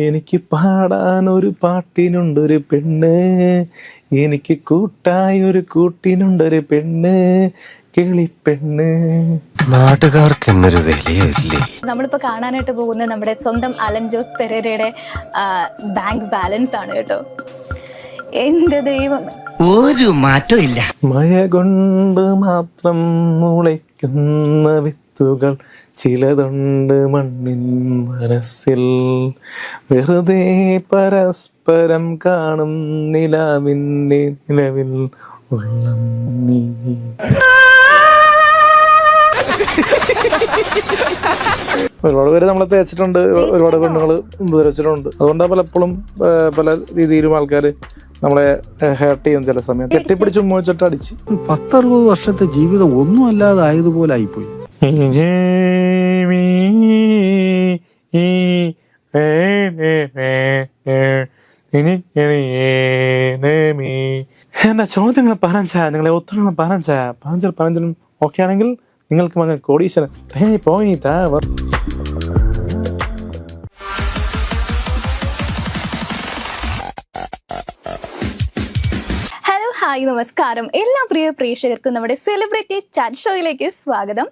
എനിക്ക് പാടാൻ ഒരു പാട്ടിനുണ്ടൊരു പെണ്ണ്. എനിക്ക് കൂട്ടായി ഒരു കൂട്ടിനുണ്ടൊരു പെണ്ണ്. കിളിപ്പെണ്ണ് നാട്ടുകാർക്ക് എന്നൊരു വിലയില്ലേ നമ്മളിപ്പോ കാണാനായിട്ട് പോകുന്നത് നമ്മുടെ സ്വന്തം അലൻ ജോസ് പെരേരയുടെ ബാങ്ക് ബാലൻസ് ആണ് കേട്ടോ. എന്റെ ദൈവം ഒരു മാറ്റമില്ല ഇല്ല. മഴ കൊണ്ട് മാത്രം മുളയ്ക്കുന്ന വിത്തുകൾ ചിലതുണ്ട് മണ്ണിൻ മനസ്സിൽ. വെറുതെ പരസ്പരം കാണും നിലാവിന്റെ നിലവിൽ ഉള്ളം ഒരുപാട് പേര് നമ്മളെ തേച്ചിട്ടുണ്ട്. ഒരുപാട് പെണ്ണുങ്ങൾ ഉപദ്രവിച്ചിട്ടുണ്ട് അതുകൊണ്ടാണ് പലപ്പോഴും പല രീതിയിലും ആൾക്കാർ നമ്മളെ ഹേർട്ട് ചെയ്യും ചില സമയം. കെട്ടിപ്പിടിച്ച് ഉമ്മ വെച്ചിട്ട് അടിച്ച്. പത്തറുപത് വർഷത്തെ ജീവിതം ഒന്നും അല്ലാതെ ആയതുപോലെ ആയിപ്പോയി. എന്റെ ചോദ്യങ്ങൾ പറഞ്ഞ നിങ്ങളെ ഉത്തരങ്ങൾ പറഞ്ഞ പതിനഞ്ചിൽ പറഞ്ഞാലും ഓക്കെ ആണെങ്കിൽ നിങ്ങൾക്ക് മകൻ കോടീശ്വരൻ പോയി താ. ഹായ് നമസ്കാരം. എല്ലാ പ്രിയ പ്രേക്ഷകർക്കും നമ്മുടെ സെലിബ്രിറ്റി ചാറ്റ് ഷോയിലേക്ക് സ്വാഗതം.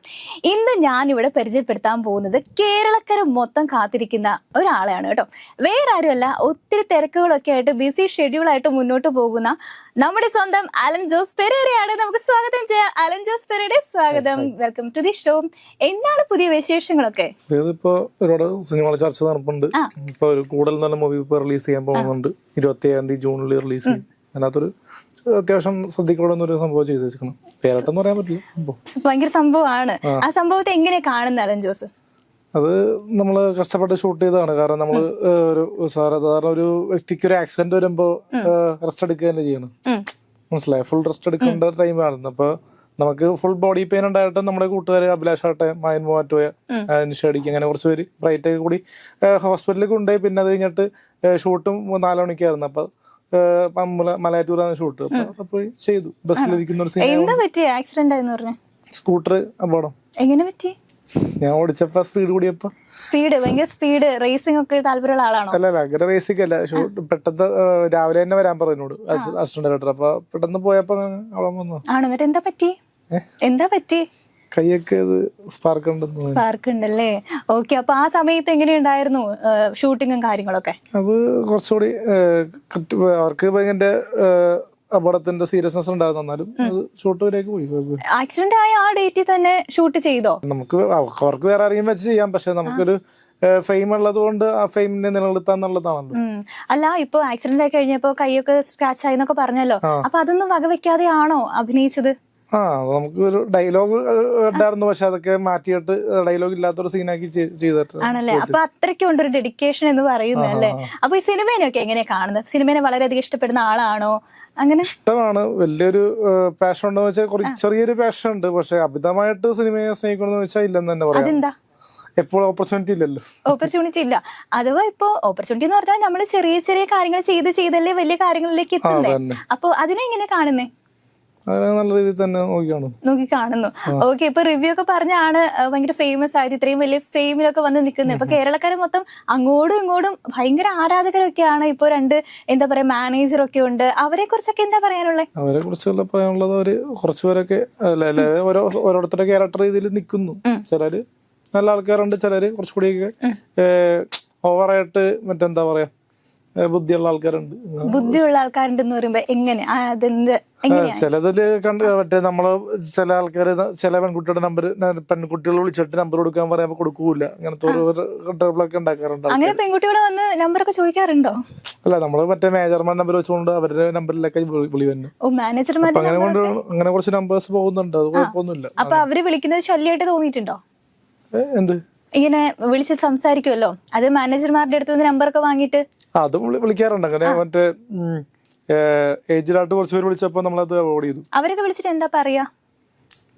ഇന്ന് ഞാൻ ഇവിടെ പരിചയപ്പെടുത്താൻ പോകുന്നത് കേരളക്കര മൊത്തം കാത്തിരിക്കുന്ന ഒരാളെയാണ് കേട്ടോ. വേറെ ആരുമല്ല ഒത്തിരി തിരക്കുകളൊക്കെ ആയിട്ട് ബിസി ഷെഡ്യൂൾ ആയിട്ട് മുന്നോട്ട് പോകുന്ന നമ്മുടെ സ്വന്തം അലൻ ജോസ് പെരേരയാണ്. നമുക്ക് സ്വാഗതം ചെയ്യാം. അലൻ ജോസ് പെരേരയുടെ സ്വാഗതം. വെൽക്കം ടു ദി ഷോ എന്താണ് പുതിയ വിശേഷങ്ങളൊക്കെ? ഇപ്പോ ഒരുപാട് സിനിമകൾ ചർച്ച നടപ്പുണ്ട്. ഇപ്പൊ ഒരു കൂടുതൽ നല്ല മൂവി റിലീസ് ചെയ്യാൻ പോകുന്നുണ്ട്. ഇരുപത്തി ഏഴാം തീയതി ജൂണിൽ റിലീസ് ചെയ്യും അതിനകത്തൊരു അത്യാവശ്യം ശ്രദ്ധിക്കപ്പെടുന്ന ഒരു സംഭവം ചെയ്തു വെച്ചിരിക്കണം. പേരട്ടെന്ന് പറയാൻ പറ്റില്ല സംഭവം. ഭയങ്കര സംഭവമാണ്. ആ. സംഭവത്തെ എങ്ങനെ കാണുന്ന അലൻ ജോസ്? അത് നമ്മൾ കഷ്ടപ്പെട്ട് ഷൂട്ട് ചെയ്തതാണ്. കാരണം നമ്മൾ ഒരു സാധാരണ ഒരു വ്യക്തിക്ക് ഒരു ആക്സിഡന്റ് വരുമ്പോ റെസ്റ്റ് എടുക്കുക തന്നെ ചെയ്യണം. മനസ്സിലായി? ഫുൾ റെസ്റ്റ് എടുക്കേണ്ട ടൈമാണ് അപ്പൊ നമുക്ക് ഫുൾ ബോഡി പെയിൻ ഉണ്ടായിട്ട് നമ്മുടെ കൂട്ടുകാർ അഭിലാഷ് ആട്ടെ മായൻ നിഷേടിക്ക് അങ്ങനെ കുറച്ച് പേര് ബ്രൈറ്റ് ഒക്കെ കൂടി ഹോസ്പിറ്റലിൽ കൊണ്ടുപോയി. പിന്നെ അത് കഴിഞ്ഞിട്ട് ഷൂട്ടും നാല് മണിക്കായിരുന്നു. അപ്പൊ മലയാറ്റൂരാണ് ഷൂട്ട് അപ്പൊ പോയി ചെയ്തു. ബസ്സിലിരിക്കുന്ന ഒരു എന്താ പറ്റിയ? ആക്സിഡന്റ് ആയെന്ന് പറഞ്ഞു? സ്കൂട്ടർ അപകടം. എങ്ങനെ പറ്റി? ഞാൻ ഓടിച്ചപ്പോ സ്പീഡ് കൂടിയപ്പോ. സ്പീഡ് ഭയങ്കര സ്പീഡ് റേസിംഗ് ഒക്കെ താല്പര്യമുള്ള ആളാണോ? അല്ല അങ്ങനെ റേസിംഗ് അല്ല. പെട്ടെന്ന് രാവിലെ തന്നെ വരാൻ പറഞ്ഞോട് അസിസ്റ്റന്റ് ഡയറക്ടർ അപ്പൊ പെട്ടെന്ന് പോയപ്പോ അവിടെ വന്നു. ആണോ? എന്നിട്ട് എന്താ പറ്റി? എന്താ പറ്റി? കൈയൊക്കെ സ്പാർക്ക് ഉണ്ടെന്ന് സ്പാർക്ക് ഉണ്ടല്ലേ? ഓക്കെ അപ്പൊ ആ സമയത്ത് എങ്ങനെയുണ്ടായിരുന്നു ഷൂട്ടിങ്ങും കാര്യങ്ങളൊക്കെ? അത് കുറച്ചുകൂടി അവർക്ക് ഭയങ്കര അപകടത്തിന്റെ സീരിയസ്നെസ് ഉണ്ടായിരുന്നു. എന്നാലും ഷൂട്ട് വരെയൊക്കെ പോയി. ആക്സിഡന്റ് ആയ ആ ഡേറ്റിൽ തന്നെ ഷൂട്ട് ചെയ്തോ? നമുക്ക് അവ- അവർക്ക് വേറെ ആരെങ്കിലും വെച്ച് ചെയ്യാം. പക്ഷെ നമുക്കൊരു ഫെയിം ഉള്ളത് കൊണ്ട് ആ ഫെയിമിനെ നിലനിർത്താന്നുള്ളതാണല്ലോ ഉം. അല്ല ഇപ്പൊ ആക്സിഡന്റ് ആയി കഴിഞ്ഞപ്പോ കൈയൊക്കെ സ്ക്രാച്ച് ആയി എന്നൊക്കെ പറഞ്ഞല്ലോ. അപ്പൊ അതൊന്നും വകവെക്കാതെ ആണോ അഭിനയിച്ചത്? ആ നമുക്ക് ഒരു ഡയലോഗ് ഉണ്ടായിരുന്നു. പക്ഷെ അതൊക്കെ മാറ്റിയിട്ട് ഡയലോഗ് ഇല്ലാത്തൊരു സീനാക്കി ചെയ്തിട്ട് ആണല്ലേ? അപ്പൊ അത്രയ്ക്കും ഉണ്ട് ഒരു ഡെഡിക്കേഷൻ എന്ന് പറയുന്നത് അല്ലേ? അപ്പൊ ഈ സിനിമേനെയൊക്കെ എങ്ങനെയാ കാണുന്നത്? സിനിമേനെ വളരെയധികം ഇഷ്ടപ്പെടുന്ന ആളാണോ? അങ്ങനെ? ഇഷ്ടമാണ്. വലിയൊരു പാഷൻ ഉണ്ടോ വെച്ചാൽ കുറച്ച് ചെറിയൊരു പാഷൻ ഉണ്ട്. പക്ഷെ അമിതമായിട്ട് സിനിമയെ സ്നേഹിക്കണമെന്ന് വെച്ചാൽ ഇല്ലെന്ന് തന്നെ പറയാം. എപ്പോഴും ഓപ്പർച്യൂണിറ്റി ഇല്ലല്ലോ. ഓപ്പർച്യൂണിറ്റി ഇല്ല. അഥവാ ഇപ്പൊ ഓപ്പർച്യൂണിറ്റി എന്ന് പറഞ്ഞാൽ നമ്മൾ ചെറിയ ചെറിയ കാര്യങ്ങൾ ചെയ്ത് ചെയ്തല്ലേ വലിയ കാര്യങ്ങളിലേക്ക് എത്തുന്നേ. തന്നെ. അപ്പൊ അതിനെ എങ്ങനെ കാണുന്നേ? നല്ല രീതിയിൽ തന്നെ നോക്കി നോക്കി കാണുന്നു ഓക്കെ ഇപ്പൊ റിവ്യൂ ഒക്കെ പറഞ്ഞാണ് ഭയങ്കര ഫേമസ് ആയത് ഇത്രയും വലിയ ഫെയിമിലൊക്കെ വന്ന് നിൽക്കുന്നത്. ഇപ്പൊ കേരളക്കാരെ മൊത്തം അങ്ങോട്ടും ഇങ്ങോട്ടും ഭയങ്കര ആരാധകരൊക്കെയാണ് ഇപ്പൊ രണ്ട് എന്താ പറയാ മാനേജർ ഒക്കെ ഉണ്ട് അവരെ കുറിച്ചൊക്കെ എന്താ പറയാനുള്ളത് അവരെ കുറിച്ചുള്ള പറയാനുള്ളത് അവർ കുറച്ചുപേരൊക്കെ ഓരോരുത്തരുടെ ക്യാരക്ടർ രീതിയിൽ നിൽക്കുന്നു. ചിലര് നല്ല ആൾക്കാരുണ്ട് ചിലര് കുറച്ചുകൂടിയൊക്കെ ഓവറായിട്ട് മറ്റെന്താ പറയാ ബുദ്ധിയുള്ള ആൾക്കാരുണ്ട്. ബുദ്ധിയുള്ള ആൾക്കാരുണ്ടെന്ന് പറയുമ്പോ എങ്ങനെ? അതെന്ത്? ചിലതിൽ കണ്ട് മറ്റേ നമ്മൾ ചില ആൾക്കാര് ചില പെൺകുട്ടിയുടെ നമ്പർ പെൺകുട്ടികൾ വിളിച്ചിട്ട് നമ്പർ കൊടുക്കാൻ പറയുമ്പോ കൊടുക്കൂല. അങ്ങനത്തെ ട്രബിളൊക്കെ ഉണ്ടാക്കാറുണ്ട് അങ്ങനെ പെൺകുട്ടികളെ വന്ന് നമ്പറൊക്കെ ചോദിക്കാറുണ്ടോ? അല്ല നമ്മൾ മറ്റേ മാനേജർമാർ നമ്പർ വെച്ചുകൊണ്ട് അവരുടെ നമ്പറിലൊക്കെ വിളി- വന്നു. അങ്ങനെ കൊണ്ട് അങ്ങനെ കുറച്ച് നമ്പേഴ്സ് പോകുന്നുണ്ട്. അത് കുഴപ്പമൊന്നുമില്ല. അപ്പൊ അവർ വിളിക്കുന്നത് ശല്യമായിട്ട് തോന്നിയിട്ടുണ്ടോ? എന്ത്? ഇങ്ങനെ വിളിച്ച് സംസാരിക്കുമല്ലോ അത് മാനേജർമാരുടെ അടുത്ത് നിന്ന് നമ്പറൊക്കെ വാങ്ങിയിട്ട്? അതും വിളി- വിളിക്കാറുണ്ട്. അങ്ങനെ മറ്റേ ഏജിലായിട്ട് കുറച്ച് പേര് വിളിച്ചപ്പോ നമ്മളത് അവോയ്ഡ് ചെയ്തു. അവരൊക്കെ വിളിച്ചിട്ട് എന്താ പറയാ?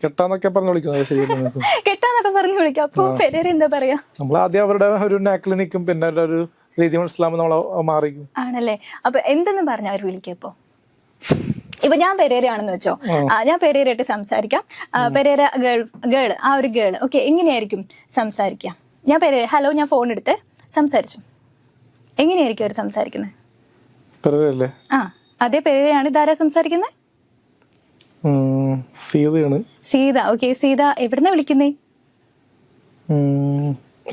കെട്ടാന്നൊക്കെ പറഞ്ഞു വിളിക്കുന്നത് ശരിയല്ല കെട്ടാന്നൊക്കെ പറഞ്ഞു വിളിക്കാം. അപ്പൊ പെരേര എന്താ പറയാ? നമ്മൾ ആദ്യം അവരുടെ ഒരു നാക്കിൽ നിൽക്കും പിന്നെ ഒരു രീതി മനസ്സിലാകുമ്പോൾ നമ്മൾ മാറിക്കും. ആണല്ലേ? അപ്പൊ എന്തെന്ന് പറഞ്ഞു അവർ വിളിക്കുക ഇപ്പൊ ഞാൻ പെരേരയാണെന്ന് വെച്ചോ. ഞാൻ പെരേരയായിട്ട് സംസാരിക്കാം. പെരേര ഗേൾ ഗേൾ ആ ഒരു ഗേൾ ഓക്കെ എങ്ങനെയായിരിക്കും സംസാരിക്കാം? ഞാൻ പെരേര ഹലോ ഞാൻ ഫോൺ എടുത്ത് സംസാരിച്ചു. എങ്ങനെയായിരിക്കും അവർ സംസാരിക്കുന്നത് ആ അതേ പെരേരയാണ് ഇതാരാ സംസാരിക്കുന്നത് സീതയാണ്. സീത ഓക്കെ സീത എവിടുന്ന വിളിക്കുന്നേ?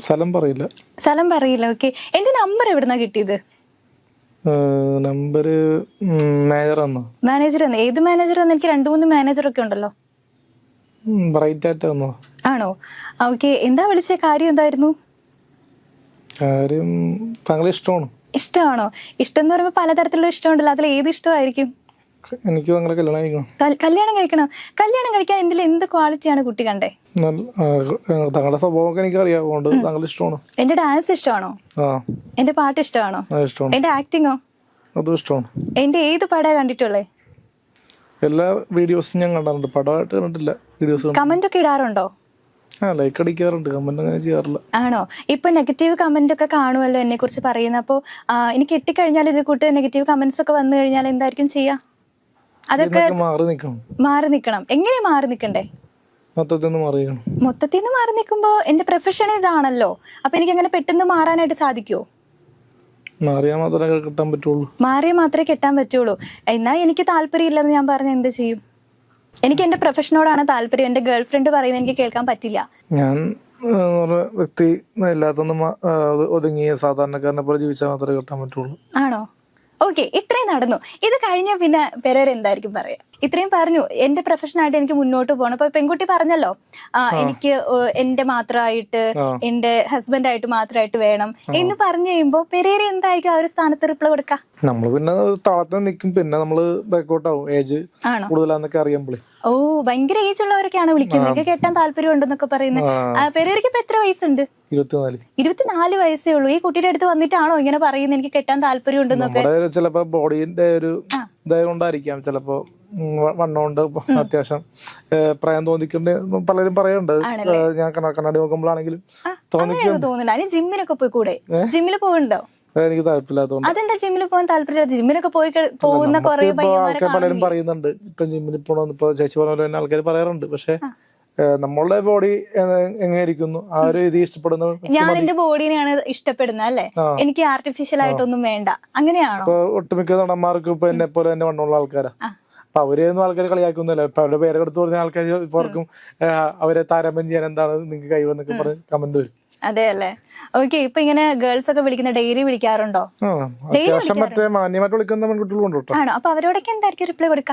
സ്ഥലം പറയില്ല. സ്ഥലം പറയില്ല ഓക്കെ. എന്റെ നമ്പർ എവിടുന്നാ കിട്ടിയത്? നമ്പര് മാനേജർ വന്നോ മാനേജർ എന്ന് ഏത് മാനേജർ എന്ന് എനിക്ക് രണ്ടു മൂന്ന് മാനേജർ ഒക്കെ ഉണ്ടല്ലോ. ബ്രൈറ്റ് ആയിട്ട് വന്നോ ആണോ ഓക്കെ. എന്താ വിളിച്ച? കാര്യം എന്തായിരുന്നു? കാര്യം താങ്കളെ ഇഷ്ടമാണ്. ഇഷ്ടമാണോ? ഇഷ്ടം എന്ന് പറയുമ്പോൾ പലതരത്തിലുള്ള ഇഷ്ടമുണ്ടല്ലോ. അതിൽ ഏത് ഇഷ്ടമായിരിക്കും? എനിക്ക് താങ്കളെ കല്യാണം കഴിക്കണം. കല്യാണം കഴിക്കണം. കല്യാണം കഴിക്കാൻ എന്തിൽ എന്ത് ക്വാളിറ്റിയാണ് കുട്ടി കണ്ടേ? താങ്കളുടെ സ്വഭാവമൊക്കെ എനിക്ക് അറിയാം താങ്കൾ ഇഷ്ടമാണ്. എന്റെ ഡാൻസ് ഇഷ്ടമാണോ? എന്റെ പാട്ട് ഇഷ്ടമാണോ? ഇഷ്ടമാണ്. എന്റെ ആക്ടിങ്ങോ? അതും ഇഷ്ടമാണ്. എന്റെ ഏത് പടം കണ്ടിട്ടുള്ളേ? എല്ലാ വീഡിയോസും ഞാൻ കണ്ടിട്ടുണ്ട്. പടമായിട്ട് കണ്ടിട്ടില്ല. വീഡിയോസ് കമന്റ് ഒക്കെ ഇടാറുണ്ടോ? ആ ലൈക്ക് അടിക്കാറുണ്ട്. കമന്റ് അങ്ങനെ ചെയ്യാറില്ല. ആണോ? ഇപ്പൊ നെഗറ്റീവ് കമന്റ് ഒക്കെ കാണുമല്ലോ എന്നെ കുറിച്ച് പറയുന്ന അപ്പോ എനിക്ക് ഇട്ടിക്കഴിഞ്ഞാൽ ഇത് കൂട്ട് നെഗറ്റീവ് കമന്റ്സ് ഒക്കെ വന്നു കഴിഞ്ഞാൽ എന്തായിരിക്കും ചെയ്യാ? അതൊക്കെ മാറി നിൽക്കണം. മാറി നിൽക്കണം. എങ്ങനെ മാറി നിൽക്കണ്ടേ? മൊത്തത്തിൽ മൊത്തത്തിൽ നിന്ന് മാറി നിൽക്കുമ്പോൾ എന്റെ പ്രൊഫഷൻ ഇതാണല്ലോ. അപ്പൊ എനിക്ക് അങ്ങനെ പെട്ടെന്ന് മാറാനായിട്ട് സാധിക്കുമോ മാറിയാൽ മാത്രമേ കിട്ടാൻ പറ്റുള്ളൂ. മാറിയേ മാത്രമേ കിട്ടാൻ പറ്റുള്ളൂ. എന്നാ എനിക്ക് താല്പര്യമില്ലെന്ന് ഞാൻ പറഞ്ഞ എന്ത് ചെയ്യും? എനിക്ക് എന്റെ പ്രൊഫഷനോടാണ് താല്പര്യം. എന്റെ ഗേൾ ഫ്രണ്ട് പറയുന്നത് എനിക്ക് കേൾക്കാൻ പറ്റില്ല. ഞാൻ വ്യക്തി അത് ഒതുങ്ങിയ സാധാരണക്കാരനെ പോലെ ജീവിച്ചാൽ മാത്രമേ കിട്ടാൻ പറ്റുള്ളൂ. ആണോ? ഓക്കെ ഇത്രയും നടന്നു. ഇത് കഴിഞ്ഞ പിന്നെ പെരേര എന്തായിരിക്കും പറയാ? ഇത്രയും പറഞ്ഞു. എന്റെ പ്രൊഫഷനായിട്ട് എനിക്ക് മുന്നോട്ട് പോകണം. അപ്പൊ പെൺകുട്ടി പറഞ്ഞല്ലോ എനിക്ക് എന്റെ മാത്രമായിട്ട്. എന്റെ ഹസ്ബൻഡായിട്ട് മാത്രമായിട്ട് വേണം എന്ന് പറഞ്ഞു കഴിയുമ്പോ പെരേര എന്തായിരിക്കും ആ ഒരു സ്ഥാനത്ത് റിപ്ലൈ കൊടുക്ക? നമ്മൾ പിന്നെ തളത്തിൽ നിൽക്കും പിന്നെ നമ്മൾ ബാക്ക്ഔട്ട് ആവും. ഏജ് കൂടുതലാന്നൊക്കെ അറിയുമ്പോഴേ ഓ ഭയങ്കര ഏജ് ഉള്ളവരൊക്കെയാണ് വിളിക്കുന്നത്. എനിക്ക് കെട്ടാൻ താല്പര്യം ഉണ്ടെന്നൊക്കെ പറയുന്നത്. പെരേരയ്ക്ക് ഇപ്പൊ എത്ര വയസ്സുണ്ട്? ഇരുപത്തിനാല്. വയസ്സേ ഉള്ളൂ. ഈ കുട്ടിയുടെ അടുത്ത് വന്നിട്ടാണോ ഇങ്ങനെ പറയുന്നത്? എനിക്ക് കെട്ടാൻ താല്പര്യം ഉണ്ടെന്നൊക്കെ ചിലപ്പോ ബോഡിന്റെ ഒരു ഇതായതുകൊണ്ടായിരിക്കാം. ചിലപ്പോ വണ്ണമുണ്ട്. അത്യാവശ്യം പ്രായം തോന്നിക്കണ്ടേ പലരും പറയുന്നുണ്ട്. ഞാൻ കണ്ണ- കണ്ണാടി നോക്കുമ്പോഴാണെങ്കിലും തോന്നുന്നുണ്ട് അങ്ങനെയൊക്കെ അതിന് ജിമ്മിനൊക്കെ പോയി കൂടെ? ജിമ്മിൽ പോകുന്നുണ്ടോ എനിക്ക് താല്പര്യമില്ലാത്തതുകൊണ്ട് അതെന്താ ജിമ്മിൽ പോകാൻ താല്പര്യമില്ല ജിമ്മിനൊക്കെ പോയി പോകുന്ന കുറെ ആൾക്കാർ പലരും പറയുന്നുണ്ട്. ഇപ്പൊ ജിമ്മിൽ പോകണം ഇപ്പൊ ചേച്ചി പറഞ്ഞ പോലെ തന്നെ ആൾക്കാർ പറയാറുണ്ട്. പക്ഷെ നമ്മളുടെ ബോഡി എങ്ങനെയിരിക്കുന്നു? ആ ഒരു രീതി ഇഷ്ടപ്പെടുന്ന ഞാൻ എന്റെ ബോഡിനെയാണ് ഇഷ്ടപ്പെടുന്നത് അല്ലെ? എനിക്ക് ആർട്ടിഫിഷ്യൽ ആയിട്ടൊന്നും വേണ്ട. അങ്ങനെയാണോ? ഒട്ടുമിക്ക നടന്മാർക്കും ഇപ്പൊ എന്നെ പോലെ തന്നെ വണ്ണമുള്ള ആൾക്കാരാ. അപ്പൊ അവരെയൊന്നും ആൾക്കാർ കളിയാക്കുന്നില്ല. ഇപ്പൊ അവരുടെ പേരെടുത്ത് പറഞ്ഞ ആൾക്കാർ ഇപ്പൊ അവർക്കും അവരെ താരതമ്യം ചെയ്യാൻ എന്താണ് നിങ്ങൾക്ക് കഴിവെന്നൊക്കെ പറഞ്ഞ് കമന്റ് വരും. അതെ അല്ലേ ഓക്കെ ഇപ്പൊ ഇങ്ങനെ ഗേൾസ് ഒക്കെ വിളിക്കുന്ന ഡെയിലി വിളിക്കാറുണ്ടോ? ആ അത്യാവശ്യം മറ്റേ മാന്യമായിട്ട് വിളിക്കുന്ന പെൺകുട്ടികളും ഉണ്ട് കേട്ടോ. ആണോ? അപ്പൊ അവരോടൊക്കെ എന്തായിരിക്കും റിപ്ലൈ കൊടുക്ക?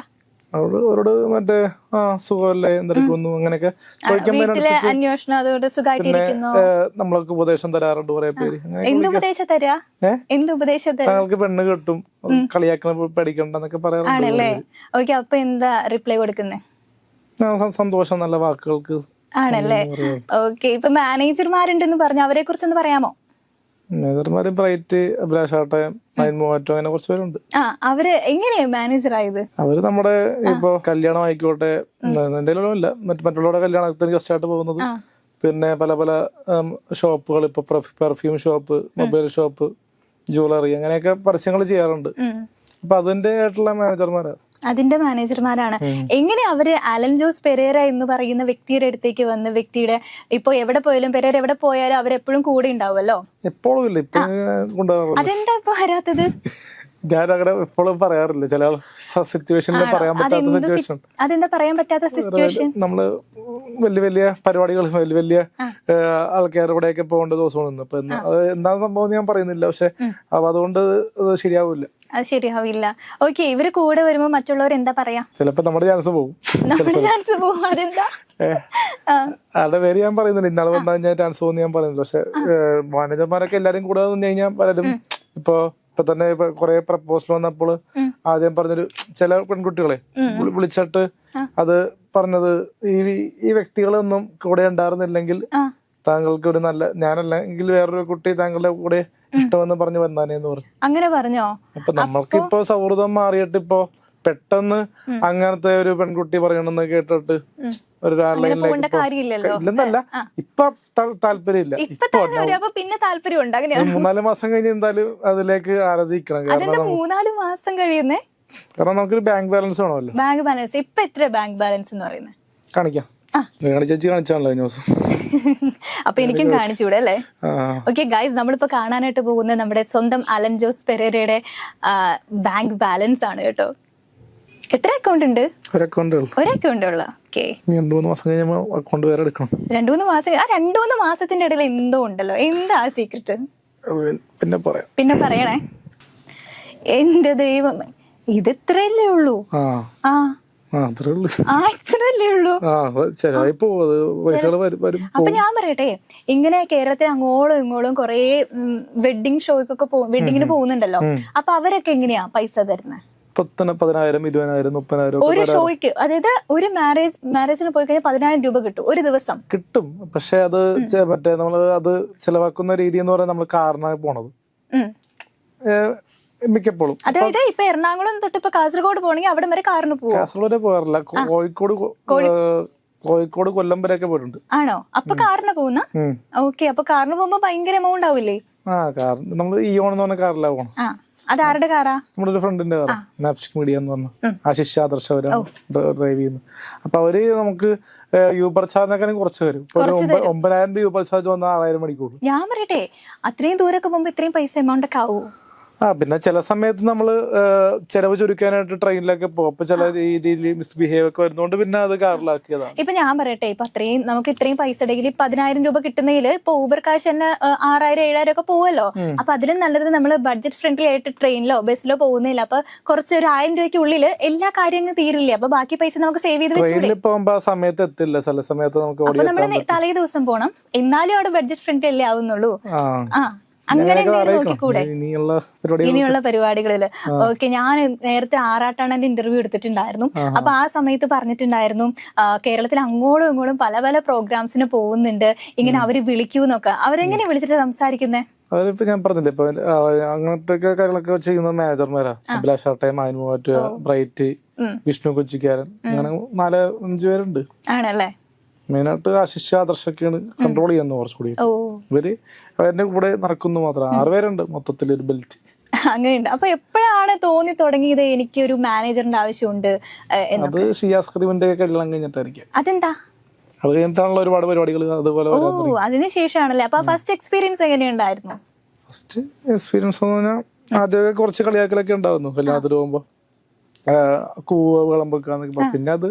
അവരോട് അവരോട് മറ്റേ ആ സുഖമല്ലേ എന്തെടുക്കുന്നു അങ്ങനെയൊക്കെ ചോദിക്കാൻ വീട്ടിലെ അന്വേഷണം അതുകൊണ്ട് സുഖമായിട്ടിരിക്കുന്നു ഏഹ്, നമ്മളൊക്കെ ഉപദേശം തരാറുണ്ട് കുറെ പേര്. അങ്ങനെ എന്ത് ഉപദേശം തരാ? എന്ത് ഉപദേശം താങ്കൾക്ക് പെണ്ണ് കിട്ടും കളിയാക്കണ പേടിക്കണ്ടെന്നൊക്കെ പറയാറുണ്ട് ആണല്ലേ? ഓക്കെ അപ്പൊ എന്താ റിപ്ലൈ കൊടുക്കുന്നേ? സന്തോഷം നല്ല വാക്കുകൾക്ക് ആണല്ലേ? ഓക്കെ ഇപ്പൊ മാനേജർമാരുണ്ടെന്ന് പറഞ്ഞു അവരെ കുറിച്ചൊന്ന് പറയാമോ? മാനേജർമാര് ബ്രൈറ്റ് അഭിലാഷാട്ടെ മൈൻമോറ്റോ അങ്ങനെ കുറച്ച് പേരുണ്ട്. ആ അവർ എങ്ങനെയാ മാനേജർ ആയത് അവർ നമ്മുടെ ഇപ്പൊ കല്യാണം ആയിക്കോട്ടെ എന്തെങ്കിലും ഇല്ല മറ്റു മറ്റുള്ളവരുടെ കല്യാണത്തിന് ഗസ്റ്റ് ആയിട്ട് പോകുന്നത്. പിന്നെ പല പല ഷോപ്പുകൾ ഇപ്പൊ perfume shop mobile shop jewellery അങ്ങനെയൊക്കെ പരസ്യങ്ങൾ ചെയ്യാറുണ്ട്. അപ്പൊ അതിന്റെ ആയിട്ടുള്ള മാനേജർമാരാ. അതിന്റെ മാനേജർമാരാണ്. എങ്ങനെ അവർ അലൻ ജോസ് പെരേര എന്ന് പറയുന്ന വ്യക്തിയുടെ അടുത്തേക്ക് വന്ന് വ്യക്തിയുടെ ഇപ്പൊ എവിടെ പോയാലും പെരേര എവിടെ പോയാലും അവരെപ്പോഴും കൂടെ ഉണ്ടാവുമല്ലോ? എപ്പോഴും അതെന്താ ഇപ്പൊ വരാത്തത്? ഞാൻ അങ്ങനെ എപ്പോഴും പറയാറില്ല. ചില സിറ്റുവേഷനിൽ പറയാൻ പറ്റാത്ത സിറ്റുവേഷൻ അതെന്താ പറയാൻ പറ്റാത്ത സിറ്റുവേഷൻ നമ്മൾ വലിയ വലിയ പരിപാടികൾ വലിയ വലിയ ആൾക്കാരുടെ കൂടെയൊക്കെ പോകേണ്ട ദിവസമാണ് അപ്പൊ എന്താ സംഭവം ഞാൻ പറയുന്നില്ല. പക്ഷെ അതുകൊണ്ട് അത് ശരിയാവില്ല. അത് ശരിയാവില്ല. ഓക്കെ ഇവർ കൂടെ വരുമ്പോ മറ്റുള്ളവർ എന്താ പറയാ? ചിലപ്പോ നമ്മുടെ ചാൻസ് പോകും. നമ്മുടെ ചാൻസ് പോകും. അതെന്താ? ആളുടെ പേര് ഞാൻ പറയുന്നില്ല. ഇന്നാളെ വന്നാൽ ഞാൻ ചാൻസ് പോകും ഞാൻ പറയുന്നില്ല. പക്ഷെ മാനേജർമാരൊക്കെ എല്ലാരും കൂടെ വന്നു കഴിഞ്ഞാൽ പലരും ഇപ്പൊ ഇപ്പൊ തന്നെ ഇപ്പൊ കുറെ പ്രപ്പോസൽ വന്നപ്പോൾ ആദ്യം പറഞ്ഞൊരു ചില പെൺകുട്ടികളെ വിളി- വിളിച്ചിട്ട് അത് പറഞ്ഞത് ഈ ഈ വ്യക്തികളൊന്നും കൂടെ ഉണ്ടായിരുന്നില്ലെങ്കിൽ. താങ്കൾക്ക് ഒരു നല്ല ഞാനല്ലെങ്കിൽ വേറൊരു കുട്ടി താങ്കളുടെ കൂടെ ഇഷ്ടമെന്ന് പറഞ്ഞു വന്നാനേന്ന് പറഞ്ഞു. അങ്ങനെ പറഞ്ഞോ? അപ്പൊ നമ്മൾക്ക് ഇപ്പൊ സൗഹൃദം മാറിയിട്ട് ഇപ്പൊ പെട്ടെന്ന് അങ്ങനത്തെ ഒരു പെൺകുട്ടി പറയണെന്ന് കേട്ടിട്ട് ഇല്ലെന്നല്ല. ഇപ്പൊ താല്പര്യമില്ല. പിന്നെ താല്പര്യമുണ്ട് അങ്ങനെയാണ് മൂന്നാൽ മാസം കഴിഞ്ഞ് എന്തായാലും അതിലേക്ക് ആലോചിക്കണം. കാരണം മൂന്നാൽ മാസം കഴിയുന്നേ? കാരണം നമുക്കൊരു ബാങ്ക് ബാലൻസ് വേണമല്ലോ. Bank balance. ഇപ്പൊ എത്ര ബാങ്ക് ബാലൻസ് എന്ന് പറയുന്നത് കാണിക്കാം. ചേച്ചി കാണിച്ചാണല്ലോ കഴിഞ്ഞ അപ്പൊ എനിക്കും കാണിച്ചൂടെ അല്ലേ? ഓക്കെ ഗൈസ് നമ്മളിപ്പോ കാണാനായിട്ട് പോകുന്ന നമ്മുടെ സ്വന്തം അലൻ ജോസ് പെരേരയുടെ ബാങ്ക് ബാലൻസ് ആണ് കേട്ടോ. എത്ര അക്കൗണ്ട് ഉണ്ട്? ഒരു അക്കൗണ്ട് ഒരു അക്കൗണ്ട് ഉള്ള. ഓക്കെ രണ്ടു മൂന്ന് മാസം കഴിഞ്ഞാൽ അക്കൗണ്ട് വേറെ എടുക്കണം. രണ്ടു മൂന്ന് മാസം ആ രണ്ടു മൂന്ന് മാസത്തിന്റെ ഇടയിൽ എന്തോ ഉണ്ടല്ലോ. എന്താ സീക്രട്ട് പിന്നെ പറയാം. പിന്നെ പറയണേ. എന്റെ ദൈവം ഇത് ഇത്രയല്ലേ ഉള്ളൂ? ആ. അപ്പൊ ഞാൻ പറയട്ടെ. ഇങ്ങനെ കേരളത്തിൽ അങ്ങോളും ഇങ്ങോളും കൊറേ വെഡിങ് ഷോയ്ക്കൊക്കെ വെഡിങ്ങിന് പോകുന്നുണ്ടല്ലോ. അപ്പൊ അവരൊക്കെ എങ്ങനെയാ പൈസ തരുന്നത് പത്തിന് പതിനായിരം ഇരുപതിനായിരം മുപ്പതിനായിരം ഒക്കെ ഒരു ഷോയ്ക്ക് അതായത് ഒരു മാരേജ് മാരേജിന് പോയി കഴിഞ്ഞാൽ പതിനായിരം രൂപ കിട്ടും ഒരു ദിവസം. കിട്ടും. പക്ഷെ അത് ചെ- മറ്റേ നമ്മൾ അത് ചെലവാക്കുന്ന രീതി എന്ന് പറയുന്നത് നമ്മൾ കാറിനാണ് പോണത്. ഉം. ഏഹ് മിക്കപ്പോഴും. അതായത് ഇപ്പൊ എറണാകുളം തൊട്ട് ഇപ്പൊ കാസർഗോഡ് പോകണമെങ്കിൽ അവിടെ വരെ കാറിന് പോകും കാസർഗോഡ് വരെ പോകാറില്ല. കോ- കോഴിക്കോട് കൊ- ഏഹ് കോഴിക്കോട് കൊല്ലം വരെയൊക്കെ പോയിട്ടുണ്ട്. ആണോ? അപ്പൊ കാറിന് പോകുന്ന? ഉം. ഓക്കെ അപ്പൊ കാറിന് പോകുമ്പോ ഭയങ്കര എമൗണ്ട് ആവില്ലേ? ആ കാർ നമ്മൾ ഈ ഓൺ എന്ന് പറഞ്ഞ കാറിലാണ് പോണം ആ. അത് ആരുടെ കാറാ? നമ്മുടെ ഒരു ഫ്രണ്ടിന്റെ കാറാ. നാപ്സ്റ്റിക് മീഡിയ എന്ന് പറഞ്ഞു. ആശിഷ് ആദർശ് അവരാണ് ഡ്രൈവ് ചെയ്യുന്നു അപ്പൊ അവർ നമുക്ക് യൂബർ ചാർജിനൊക്കെ കുറച്ച് വരും. ഒമ്പതിനായിരം രൂപ യൂബർ ചാർജ് വന്നാൽ ആറായിരം മണിക്കൂർ ഞാൻ പറയട്ടെ അത്രയും ദൂരമൊക്കെ പോകുമ്പോ ഇത്രയും പൈസ എമൗണ്ട് ഒക്കെ ആവൂ? ആ പിന്നെ ചില സമയത്ത് നമ്മൾ ഏഹ്, ചെലവ് ചുരുക്കാനായിട്ട് ട്രെയിനിലൊക്കെ പോകും. അപ്പൊ ചില രീതിയിൽ മിസ്ബിഹേവ് ഒക്കെ വരുന്നോണ്ട് പിന്നെ അത് കാറിലാക്കിയതാണ്. ഇപ്പൊ ഞാൻ പറയട്ടെ ഇപ്പൊ അത്രയും നമുക്ക് ഇത്രയും പൈസ ഉണ്ടെങ്കിൽ പതിനായിരം രൂപ കിട്ടുന്നതിൽ ഇപ്പൊ ഊബർ കാശ് തന്നെ ആറായിരം ഏഴായിരം ഒക്കെ പോവല്ലോ. അപ്പൊ അതിലും നല്ലത് നമ്മൾ ബഡ്ജറ്റ് ഫ്രണ്ട്ലി ആയിട്ട് ട്രെയിനിലോ ബസ്സിലോ പോകുന്നില്ല അപ്പൊ കുറച്ച് ഒരു ആയിരം രൂപയ്ക്ക് ഉള്ളിൽ എല്ലാ കാര്യങ്ങളും തീരില്ലേ? അപ്പൊ ബാക്കി പൈസ നമുക്ക് സേവ് ചെയ്ത് ട്രെയിനിൽ പോകുമ്പോ ആ സമയത്ത് എത്തില്ല. ചില സമയത്ത് നമുക്ക് നമ്മൾ തലേ ദിവസം പോണം. എന്നാലും അവിടെ ബഡ്ജറ്റ് ഫ്രണ്ട്ലി അല്ലേ ആവുന്നുള്ളൂ. ആ. അങ്ങനെ. നോക്കിക്കൂടെ? ഇനിയുള്ള ഇനിയുള്ള പരിപാടികളിൽ. ഓക്കെ ഞാൻ നേരത്തെ ആറാട്ടാണന്റെ ഇന്റർവ്യൂ എടുത്തിട്ടുണ്ടായിരുന്നു. അപ്പൊ ആ സമയത്ത് പറഞ്ഞിട്ടുണ്ടായിരുന്നു കേരളത്തിൽ അങ്ങോട്ടും ഇങ്ങോട്ടും പല പല പ്രോഗ്രാംസിന് പോകുന്നുണ്ട്. ഇങ്ങനെ അവർ വിളിക്കൂന്നൊക്കെ. അവരെങ്ങനെ വിളിച്ചിട്ട് സംസാരിക്കുന്നേ? അവരിപ്പോ ഞാൻ പറഞ്ഞില്ലേ ഇപ്പൊ അങ്ങനത്തെ കാര്യങ്ങളൊക്കെ ചെയ്യുന്ന മാനേജർമാരാ അഭിലാഷ് ആട്ടെ മാനുമാറ്റ ബ്രൈറ്റ് വിഷ്ണു കൊച്ചിക്കാരൻ അങ്ങനെ നാല് അഞ്ചു പേരുണ്ട്. ആണല്ലേ? മെയിനായിട്ട് ആശിഷ് ആദർശൊക്കെയാണ് കൺട്രോൾ ചെയ്യുന്നത് കുറച്ചുകൂടി. ഇവർ എന്റെ കൂടെ നടക്കുന്നു മാത്രം. ആറുപേരുണ്ട് മൊത്തത്തിൽ ഒരു ബെൽറ്റ് അങ്ങനെയുണ്ട്. അപ്പൊ എപ്പോഴാണ് തോന്നി തുടങ്ങിയത് എനിക്ക് ഒരു മാനേജറിന്റെ ആവശ്യമുണ്ട് അത് ഷിയാസ് ക്രീമിന്റെ കല്യാണം കഴിഞ്ഞിട്ടായിരിക്കും. അതെന്താ? അത് കഴിഞ്ഞിട്ടാണല്ലോ ഒരുപാട് പരിപാടികൾ അതുപോലെ ഓ അതിനുശേഷമാണല്ലേ അപ്പൊ ഫസ്റ്റ് എക്സ്പീരിയൻസ് എങ്ങനെയുണ്ടായിരുന്നു? ഫസ്റ്റ് എക്സ്പീരിയൻസ് എന്ന് പറഞ്ഞാൽ ആദ്യമൊക്കെ കുറച്ച് കളിയാക്കലൊക്കെ ഉണ്ടായിരുന്നു. കല്യാണത്തിന് പോകുമ്പോ. കൂവ വിളമ്പൊക്കെ പിന്നെ അത്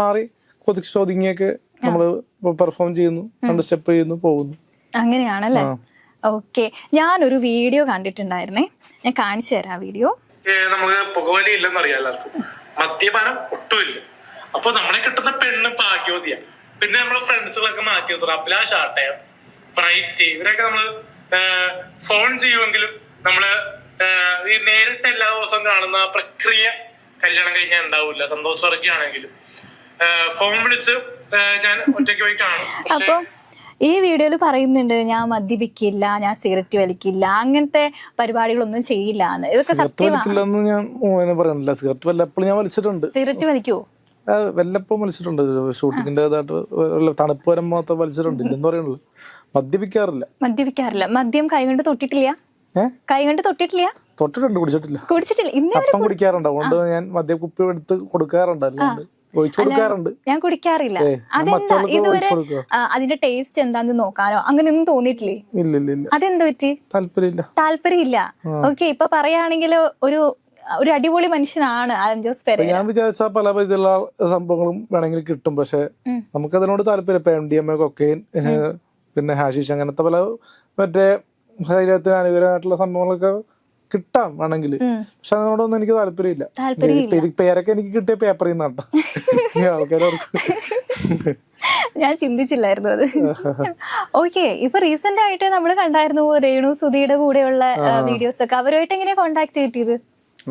മാറി കൊതിച്ച് ഒതുങ്ങിയൊക്കെ നമ്മൾ പെർഫോം ചെയ്യുന്നു രണ്ട് സ്റ്റെപ്പ് ചെയ്യുന്നു പോകുന്നു. അങ്ങനെയാണല്ലേ? ഓക്കെ. ഞാനൊരു വീഡിയോ കണ്ടിട്ടുണ്ടായിരുന്നേ. ഞാൻ കാണിച്ചു തരാം ആ വീഡിയോ. നമുക്ക് പുകവലി ഇല്ലെന്ന് അറിയാം എല്ലാവർക്കും. മദ്യപാനം ഒട്ടുമില്ല അപ്പൊ നമ്മളെ കിട്ടുന്ന പെണ്ണ് ഭാഗ്യവതിയ. പിന്നെ നമ്മളെ ഫ്രണ്ട്സുകളൊക്കെ മാറ്റി നിർത്തും അഭിലാഷ് ആട്ടെ ബ്രൈറ്റ് ഇവരൊക്കെ നമ്മൾ ഫോൺ ചെയ്യുമെങ്കിലും നമ്മൾ ഈ നേരിട്ട് എല്ലാ ദിവസവും കാണുന്ന ആ പ്രക്രിയ കല്യാണം കഴിഞ്ഞാൽ ഉണ്ടാവില്ല. സന്തോഷ് വർഗീയാണെങ്കിലും ഫോൺ വിളിച്ച് ഞാൻ ഒറ്റയ്ക്ക് പോയി കാണും. പക്ഷെ ഈ വീഡിയോയിൽ പറയുന്നുണ്ട് ഞാൻ മദ്യപിക്കില്ല ഞാൻ സിഗരറ്റ് വലിക്കില്ല അങ്ങനത്തെ പരിപാടികളൊന്നും ചെയ്യില്ല എന്ന്. ഇതൊക്കെ സിഗരറ്റ് സത്യമാണ് വലിക്കില്ലെന്ന് ഞാൻ മോനെ പറയുന്നില്ല. സിഗരറ്റ് വല്ലപ്പോഴും ഞാൻ വലിച്ചിട്ടുണ്ട്. സിഗരറ്റ് വലിക്കോ? വല്ലപ്പോഴും വലിച്ചിട്ടുണ്ട്. വല്ല തണുപ്പ് വരുമ്പോ മാത്രം വലിച്ചിട്ടുണ്ട്. ഇല്ലെന്ന് പറയുന്നുള്ളൂ. മദ്യപിക്കാറില്ല. മദ്യപിക്കാറില്ല. മദ്യം കൈകൊണ്ട് തൊട്ടിട്ടില്ല? കൈകൊണ്ട് തൊട്ടിട്ടില്ല? തൊട്ടിട്ടുണ്ട് കുടിച്ചിട്ടില്ല. കുടിച്ചിട്ടില്ല. ഇന്നും കുടിക്കാറുണ്ട്. അതുകൊണ്ട് ഞാൻ മദ്യക്കുപ്പി എടുത്ത് കൊടുക്കാറുണ്ട്. അല്ലാണ്ട് കൊടുക്കാറുണ്ട്. ഞാൻ കുടിക്കാറില്ല. അതെന്താ? ഇതുവരെ അതിന്റെ ടേസ്റ്റ് എന്താന്ന് നോക്കാനോ? അങ്ങനെയൊന്നും തോന്നിയിട്ടില്ലേ? അതെന്താ പറ്റി? താല്പര്യമില്ല. താല്പര്യമില്ല. ഓക്കെ ഇപ്പൊ പറയുകയാണെങ്കിൽ ഒരു ഒരു അടിപൊളി മനുഷ്യനാണ് ജോസ് പെരേര. ഞാൻ വിചാരിച്ച പല വിധത്തിലുള്ള സംഭവങ്ങളും വേണമെങ്കിൽ കിട്ടും. പക്ഷെ നമുക്കതിനോട് നമുക്ക് അതിനോട് താല്പര്യം ഇപ്പൊ M D M A cocaine പിന്നെ ഹാഷിഷ് അങ്ങനത്തെ പല മറ്റേ ശരീരത്തിന് അനുകൂലമായിട്ടുള്ള സംഭവങ്ങളൊക്കെ കിട്ടാം വേണമെങ്കിൽ പക്ഷെ അതിനോടൊന്നും എനിക്ക് താല്പര്യമില്ല. പേരൊക്കെ എനിക്ക് കിട്ടിയ പേപ്പറിൽ നിന്നാട്ടോ ആൾക്കാർക്ക് ഞാൻ ചിന്തിച്ചില്ലായിരുന്നു അത്. ഓക്കെ ഇപ്പൊ റീസെന്റ് ആയിട്ട് നമ്മൾ കണ്ടായിരുന്നു രേണു സുധിയുടെ കൂടെയുള്ള വീഡിയോസ് ഒക്കെ. അവരുമായിട്ട് എങ്ങനെയാ കോണ്ടാക്ട് കിട്ടിയത്?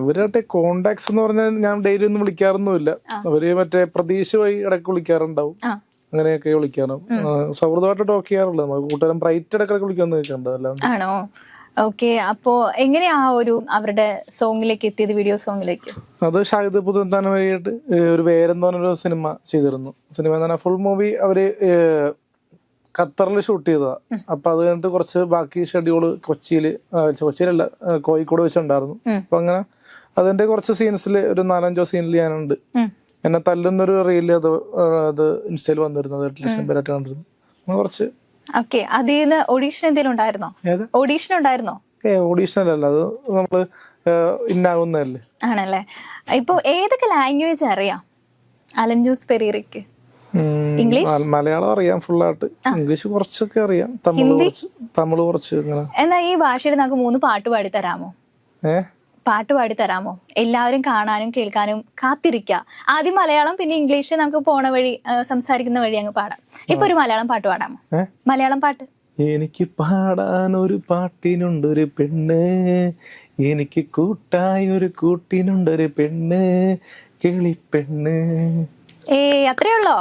ഇവരായിട്ട് കോണ്ടാക്ട്സ് എന്ന് പറഞ്ഞാൽ ഞാൻ ഡെയിലി ഒന്നും വിളിക്കാറൊന്നുമില്ല. അവർ മറ്റേ പ്രതീക്ഷ വഴി ഇടയ്ക്ക് വിളിക്കാറുണ്ടാവും. അങ്ങനെയൊക്കെ വിളിക്കാനും സൗഹൃദമായിട്ട് ടോക്ക് ചെയ്യാറുള്ളത്. നമുക്ക് കൂട്ടുകാരൻ ബ്രൈറ്റ് ഇടയ്ക്കിടയ്ക്ക് വിളിക്കാൻ കേൾക്കണ്ട അല്ലാണ്ട് ഓക്കെ അപ്പോ എങ്ങനെയാ ആ ഒരു അവരുടെ സോങ്ങിലേക്ക് എത്തിയത് വീഡിയോ സോങ്ങിലേക്ക് അത് ഷാഹിദ് പുതുന്താനം വഴിയായിട്ട് ഒരു വേരെന്ന് പറഞ്ഞൊരു സിനിമ ചെയ്തിരുന്നു. സിനിമ എന്ന് പറഞ്ഞാൽ ഫുൾ മൂവി അവർ ഖത്തറിൽ ഷൂട്ട് ചെയ്തതാ. അപ്പൊ അത് കഴിഞ്ഞിട്ട് കുറച്ച് ബാക്കി ഷെഡ്യൂൾ കൊച്ചിയിൽ കൊച്ചിയിലല്ല കോഴിക്കോട് വെച്ചിട്ടുണ്ടായിരുന്നു ഉം. അപ്പൊ അങ്ങനെ അതിന്റെ കുറച്ച് സീൻസിൽ ഒരു നാലഞ്ചോ സീനിൽ ഞാനുണ്ട്. എന്നെ തല്ലുന്നൊരു റീൽ അത് അത് ഇൻസ്റ്റയിൽ വന്നിരുന്നത് എട്ട് ലക്ഷം പേരായിട്ട് കണ്ടിരുന്നു. കുറച്ച് ഓക്കെ അതിൽ നിന്ന് ഓഡീഷൻ എന്തെങ്കിലും ഉണ്ടായിരുന്നോ ഓഡീഷൻ ഉണ്ടായിരുന്നോ? ഏ ഓഡീഷനല്ല അത് നമ്മൾ ഇന്നാകുന്നതല്ലേ ആണല്ലേ? ഇപ്പൊ ഏതൊക്കെ ലാംഗ്വേജ് അറിയാം? അലൻ ജൂസ് പെരീറയ്ക്ക് ഇംഗ്ലീഷ്? മലയാളം അറിയാം ഫുൾ ആയിട്ട്. ഇംഗ്ലീഷ് കുറച്ചൊക്കെ അറിയാം. തമിഴ് തമിഴ് കുറച്ച് എന്നാ ഈ ഭാഷയുടെ നമുക്ക് മൂന്ന് പാട്ട് പാടി തരാമോ? ഏ? പാട്ട് പാടി തരാമോ? എല്ലാവരും കാണാനും കേൾക്കാനും കാത്തിരിക്കുക ആദ്യം മലയാളം പിന്നെ ഇംഗ്ലീഷ് നമുക്ക് പോണ വഴി സംസാരിക്കുന്ന വഴി അങ്ങ് പാടാം. ഇപ്പൊ ഒരു മലയാളം പാട്ട് പാടാമോ? മലയാളം പാട്ട്. എനിക്ക് പാടാൻ ഒരു പാട്ടിനുണ്ടൊരു പെണ്ണ്. എനിക്ക് കൂട്ടായി ഒരു കൂട്ടിനുണ്ടൊരു പെണ്ണ്. കിളിപ്പെണ്ണ് ഏ അത്രേ ഉള്ളോ?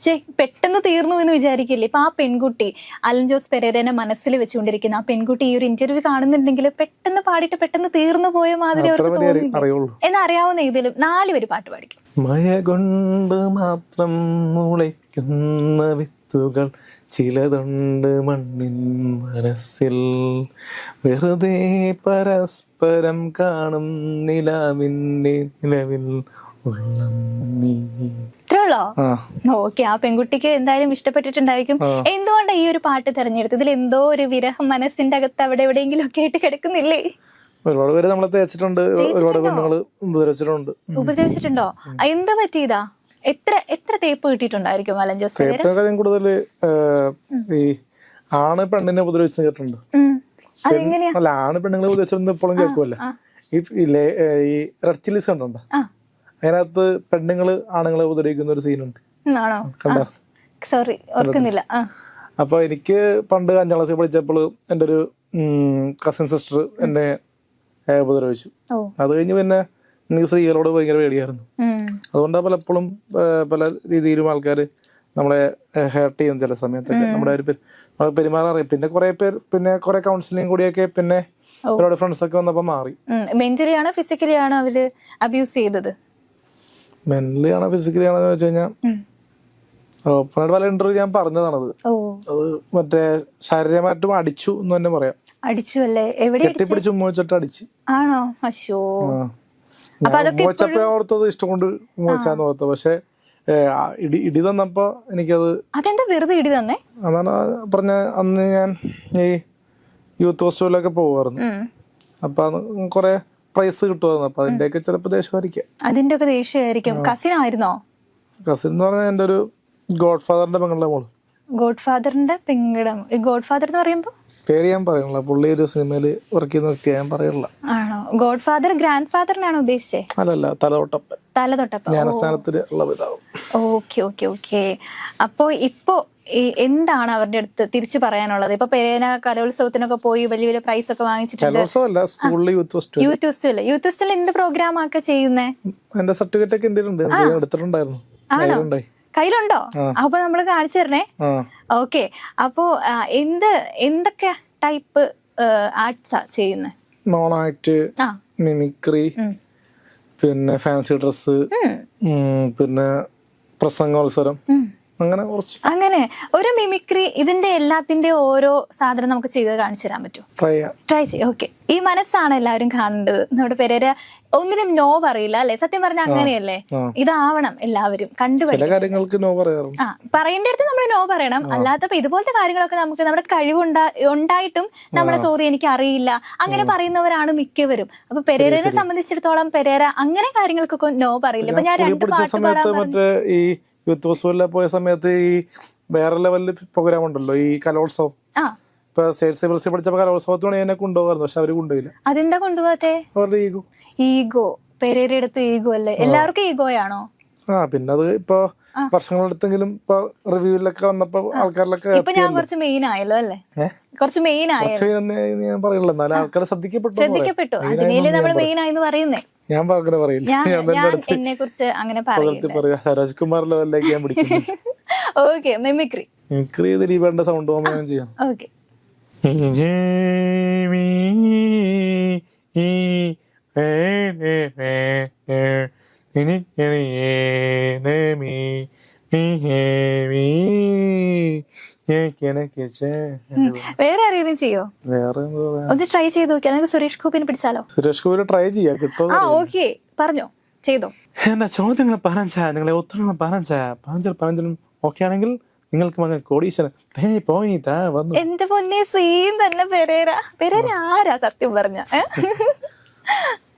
ശേ പെട്ടെന്ന് തീർന്നു എന്ന് വിചാരിക്കില്ലേ? ഇപ്പൊ ആ പെൺകുട്ടി അലൻ ജോസ് പെരേരനെ മനസ്സിൽ വെച്ചുകൊണ്ടിരിക്കുന്ന. ആ പെൺകുട്ടി ഈ ഒരു ഇന്റർവ്യൂ കാണുന്നുണ്ടെങ്കിൽ പെട്ടെന്ന് പാടിയിട്ട് പെട്ടെന്ന് തീർന്നു പോയ മാതിരി അവർക്ക് തോന്നുന്നു അറി- തോന്നുന്നില്ല? അറിയുള്ളൂ. എന്നാ അറിയാവുന്ന ഇതിലും നാല് പേര് പാട്ട് പാടിക്കും. മയ കൊണ്ട് മാത്രം മുളയ്ക്കുന്ന വിത്തുകൾ ചിലതുണ്ട് മണ്ണിൻ മനസ്സിൽ. വെറുതെ പരസ്പരം കാണും നിലാവിന്റെ നിലവിൽ ഉള്ളം നീ. ആ. ഓക്കെ ആ പെൺകുട്ടിക്ക് എന്തായാലും ഇഷ്ടപ്പെട്ടിട്ടുണ്ടായിരിക്കും. എന്തുകൊണ്ടാണ് ഈ ഒരു പാട്ട് തെരഞ്ഞെടുത്തത്? ഇതിൽ എന്തോ ഒരു വിരഹം മനസ്സിന്റെ അകത്ത് അവിടെ എവിടെയെങ്കിലും ഒക്കെ ആയിട്ട് കിടക്കുന്നില്ലേ? ഒരുപാട് പേര് നമ്മളെ തേച്ചിട്ടുണ്ട്. ഒരുപാട് പെണ്ണുങ്ങൾ ഉപദ്രവിച്ചിട്ടുണ്ട്. ഉപദ്രവിച്ചിട്ടുണ്ടോ? എന്താ പറ്റിയതാ? എത്ര എത്ര തേപ്പ് കിട്ടിയിട്ടുണ്ടായിരിക്കും അലൻ ജോസ് പെരേര തേപ്പിനെക്കാളും കൂടുതൽ ഈ ആണ് പെണ്ണിനെ ഉപദ്രവിച്ചു കേട്ടിട്ടുണ്ട്. അല്ല ആണ് പെണ്ണുങ്ങളെ ഉപദ്രവിച്ചൊന്നും ഇപ്പോഴും കേൾക്കുമല്ലേ ഈ റെഡ് ചില്ലീസ് കണ്ടുണ്ടോ അതിനകത്ത് പെണ്ണുങ്ങൾ ആണുങ്ങളെ ഉപദ്രവിക്കുന്ന ഒരു സീനുണ്ട് കണ്ടോ? സോറി ഓർക്കുന്നില്ല. അപ്പൊ എനിക്ക് പണ്ട് അഞ്ചാം ക്ലാസ്സിൽ പഠിച്ചപ്പോൾ എന്റെ ഒരു കസിൻ സിസ്റ്റർ എന്നെ ഉപദ്രവിച്ചു. അത് കഴിഞ്ഞ് പിന്നെ എനിക്ക് സ്ത്രീകളോട് ഭയങ്കര പേടിയായിരുന്നു. അതുകൊണ്ടാണ് പലപ്പോഴും പല രീതിയിലും ആൾക്കാർ നമ്മളെ ഹേർട്ട് ചെയ്യും ചില സമയത്തൊക്കെ. നമ്മുടെ ഒരു പെ- നമ്മളെ പെരുമാറാറിയും പിന്നെ കുറെ പേർ പിന്നെ കുറെ കൗൺസിലിംഗ് കൂടിയൊക്കെ പിന്നെ ഫ്രണ്ട്സ് ഒക്കെ വന്നപ്പോ മാറി. മെന്റലി ആണോ ഫിസിക്കലി ആണോ അവർ അബ്യൂസ് ചെയ്തത്? മെന്റലി ആണോ ഫിസിക്കലി ആണോ വെച്ച് കഴിഞ്ഞാൽ ഓപ്പണായിട്ട് പല ഇന്റർവ്യൂ ഞാൻ പറഞ്ഞതാണത്. അത് മറ്റേ ശാരീരികമായിട്ടും അടിച്ചു എന്ന് തന്നെ പറയാം. അടിച്ചു അല്ലേ? എവിടെ കെട്ടിപ്പിടിച്ച് ഉമ്മ വെച്ചിട്ട് അടിച്ച്. ആണോ? അശോ ആ. അപ്പൊ ഞാൻ അതൊക്കെ ഉമ്മ വെച്ചപ്പോ ഓർത്തത് ഇഷ്ടം കൊണ്ട് ഉമ്മ വെച്ചാന്ന് ഓർത്തത്. പക്ഷെ ഇടി ഇടി തന്നപ്പോ എനിക്കത് അതെന്താ വെറുതെ ഇടി തന്നേ? അതാണ് പറഞ്ഞ അന്ന് ഞാൻ ഈ യൂത്ത് ഹോസ്റ്റലിലൊക്കെ പോവായിരുന്നു. അപ്പൊ കുറെ പ്രൈസ് കിട്ടുമായിരുന്നു അപ്പൊ അതിന്റെയൊക്കെ ചിലപ്പോ ദേഷ്യമായിരിക്കും. അതിന്റെ ഒക്കെ ദേഷ്യമായിരിക്കും. കസിൻ ആയിരുന്നോ കസിൻ എന്ന് പറഞ്ഞാൽ എന്റെ ഒരു ഗോഡ് ഫാദറിന്റെ പെങ്ങളുടെ മോൾ. ഗോഡ് ഫാദറിന്റെ പെങ്കിടം ഗോഡ് ഫാദർ എന്ന് പറയുമ്പോ? പേര് ഞാൻ പറയണില്ല പുള്ളി ഒരു സിനിമയിൽ വർക്ക് ചെയ്യുന്ന വ്യക്തിയാ ഞാൻ പറയണില്ല ആണോ? ഗോഡ് ഫാദർ ഗ്രാൻഡ് ഫാദറിനാണോ ഉദ്ദേശിച്ചേ? അല്ലല്ല തലതൊട്ടപ്പൻ. തല ഞാൻ ജ്ഞാനസ്ഥാനത്തിൽ ഉള്ള പിതാവ് ഓക്കെ ഓക്കെ ഓക്കെ. അപ്പോ ഇപ്പോ എന്താണ് അവരുടെ അടുത്ത് തിരിച്ചു പറയാനുള്ളത്? ഇപ്പൊ പെരേന കലോത്സവത്തിനൊക്കെ പോയി വലിയ വലിയ പ്രൈസ് ഒക്കെ വാങ്ങിച്ചിട്ടുണ്ട് യൂത്ത് ഫെസ്റ്റിവൽ യൂത്ത് ഫെസ്റ്റിവൽ എന്ത് പ്രോഗ്രാം ഒക്കെ ചെയ്യുന്നേ? എന്റെ സർട്ടിഫിക്കറ്റ് ഒക്കെ എടുത്തിട്ടുണ്ടായിരുന്നു. കയ്യിലുണ്ടായി. കയ്യിലുണ്ടോ? അപ്പൊ നമ്മൾ കാണിച്ചു തരണേ. ഓക്കെ. അപ്പോ എന്ത് എന്തൊക്കെ ടൈപ്പ് ആർട്സാ ചെയ്യുന്നത് നോൺ ആക്ട് മിമിക്രി പിന്നെ ഫാൻസി ഡ്രസ് പിന്നെ പ്രസംഗോത്സരം. അങ്ങനെ കുറച്ച്. അങ്ങനെ ഒരു മിമിക്രി ഇതിന്റെ എല്ലാത്തിന്റെ ഓരോ സാധനം നമുക്ക് ചെയ്ത് കാണിച്ചു തരാൻ പറ്റുമോ? ട്രൈ ചെയ്യാം. ട്രൈ ചെയ്യാം. ഓക്കെ ഈ മനസ്സാണ് എല്ലാവരും കാണേണ്ടത് നമ്മുടെ പെരേര ഒന്നിനും നോ പറയില്ല അല്ലെ? സത്യം പറഞ്ഞ അങ്ങനെയല്ലേ. ഇതാവണം എല്ലാവരും കാര്യങ്ങൾക്ക് നോ പറയാറുണ്ട്. ആ പറയേണ്ട നമ്മൾ നോ പറയണം. അല്ലാത്തപ്പോ ഇതുപോലത്തെ കാര്യങ്ങളൊക്കെ നമുക്ക് നമ്മുടെ കഴിവുണ്ടാ ഉണ്ടായിട്ടും നമ്മുടെ സോറി എനിക്ക് അറിയില്ല അങ്ങനെ പറയുന്നവരാണ് മിക്കവരും. അപ്പൊ പെരേരനെ സംബന്ധിച്ചിടത്തോളം പെരേര അങ്ങനെ കാര്യങ്ങൾക്കൊക്കെ നോ പറയില്ല. ഇപ്പൊ ഞാൻ രണ്ട് പാട്ട് പാടാൻ യൂത്ത് ഫെസ്റ്റിവലിൽ പോയ സമയത്ത് ഈ വേറെ ലെവലിൽ പ്രോഗ്രാം ഉണ്ടല്ലോ ഈ കലോത്സവം. ഇപ്പൊ സ്റ്റേറ്റ് സിബിൾസി പഠിച്ചപ്പോ കലോത്സവത്തോടെ എന്നെ കൊണ്ടുപോകാറുണ്ട് പക്ഷെ അവർ കൊണ്ടുപോയില്ല. അതെന്താ കൊണ്ടുപോകത്തെ? അവരുടെ ഈഗോ ഈഗോ പെരേര അടുത്ത് ഈഗോ അല്ലേ എല്ലാവർക്കും ഈഗോയാണോ ആ പിന്നെ അത് ഇപ്പൊ വർഷങ്ങളെടുത്തെങ്കിലും ഇപ്പൊ റിവ്യൂവിലൊക്കെ വന്നപ്പോ ആൾക്കാരിലൊക്കെ ഇപ്പൊ ഞാൻ കുറച്ച് മെയിൻ ആയല്ലോ അല്ലേ? കുറച്ച് മെയിൻ ആയല്ലോ. ഞാൻ പറയില്ല എന്നാലും ആൾക്കാരെ ശ്രദ്ധിക്കപ്പെട്ടു ശ്രദ്ധിക്കപ്പെട്ടു. അതിനെ നമ്മൾ മെയിൻ ആയെന്ന് പറയുന്നേ. ഞാൻ അങ്ങനെ പറയില്ല. ഞാൻ എന്നെ കുറിച്ച് അങ്ങനെ പറയാ. സരോജ് കുമാർ ലെവലിലേക്ക് ഞാൻ പിടിക്കുന്നു ഓക്കെ മിമിക്രി മിമിക്രി ദിലീപേണ്ട സൗണ്ട് പോകുമ്പോൾ ഞാൻ ചെയ്യാം. ഓക്കെ വേറെ ആരെങ്കിലും ചെയ്യോ? വേറെ ഒന്ന് ട്രൈ ചെയ്ത് നോക്കിയാ? നമുക്ക് സുരേഷ് ഗോപിനെ പിടിച്ചാലോ? സുരേഷ് ഗോപിനെ ട്രൈ ചെയ്യാം കിട്ടുമോ ആ ഓക്കെ പറഞ്ഞോ. ചെയ്തോ. എന്നാ ചോദ്യങ്ങൾ പറഞ്ഞാ നിങ്ങളെ ഉത്തരങ്ങൾ പറഞ്ഞ പതിനഞ്ചിൽ പതിനഞ്ചിലും ഓക്കെ ആണെങ്കിൽ നിങ്ങൾക്ക് മകൻ കോടീശ്വരൻ വന്നു. എന്റെ പൊന്നെ സെയിം തന്നെ പെരേര. പെരേര ആരാ സത്യം പറഞ്ഞ?